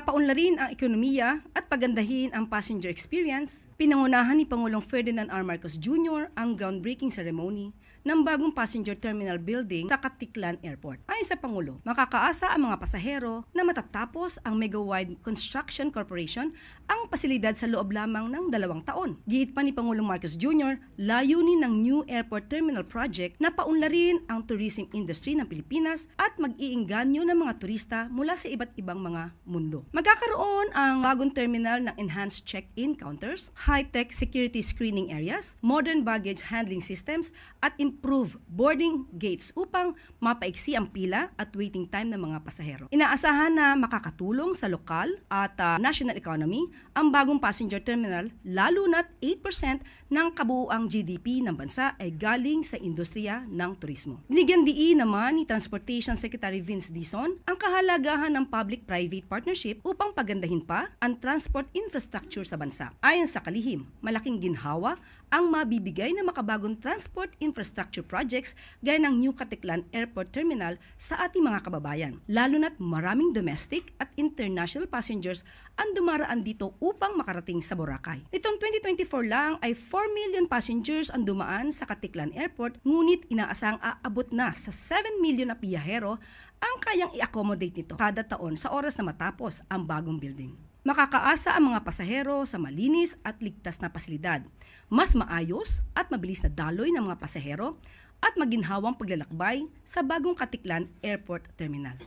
Para paunlarin ang ekonomiya pagandahin ang passenger experience, pinangunahan ni Pangulong Ferdinand R. Marcos Jr. ang groundbreaking ceremony ng bagong passenger terminal building sa Katiklan Airport. Ayon sa Pangulo, makakaasa ang mga pasahero na matatapos ang Megawide Construction Corporation ang pasilidad sa loob lamang ng dalawang taon. Giit pa ni Pangulong Marcos Jr., layunin ng New Airport Terminal Project na paunlarin ang tourism industry ng Pilipinas at mag-iinganyo ng mga turista mula sa iba't ibang mga mundo. Magkakaroon ang bagong terminal ng enhanced check-in counters, high-tech security screening areas, modern baggage handling systems at improve boarding gates upang mapaiksi ang pila at waiting time ng mga pasahero. Inaasahan na makakatulong sa lokal at ah, national economy ang bagong passenger terminal lalo na't 8% ng kabuuang GDP ng bansa ay galing sa industriya ng turismo. Binigyan diin naman ni Transportation Secretary Vince Dizon ang kahalagahan ng public-private partnership upang pagandahin pa ang transport infrastructure sa bansa. Ayon sa kalihim, malaking ginhawa ang mabibigay ng makabagong transport infrastructure projects gaya ng New Katiklan Airport Terminal sa ating mga kababayan. Lalo na't maraming domestic at international passengers ang dumaraan dito upang makarating sa Boracay. Nitong 2024 lang ay 4 million passengers ang dumaan sa Katiklan Airport ngunit inaasang aabot na sa 7 million na biyahero ang kayang i-accommodate nito kada taon sa oras na matapos ang bagong building. Makakaasa ang mga pasahero sa malinis at ligtas na pasilidad, mas maayos at mabilis na daloy ng mga pasahero at maginhawang paglalakbay sa bagong Katiklan Airport Terminal.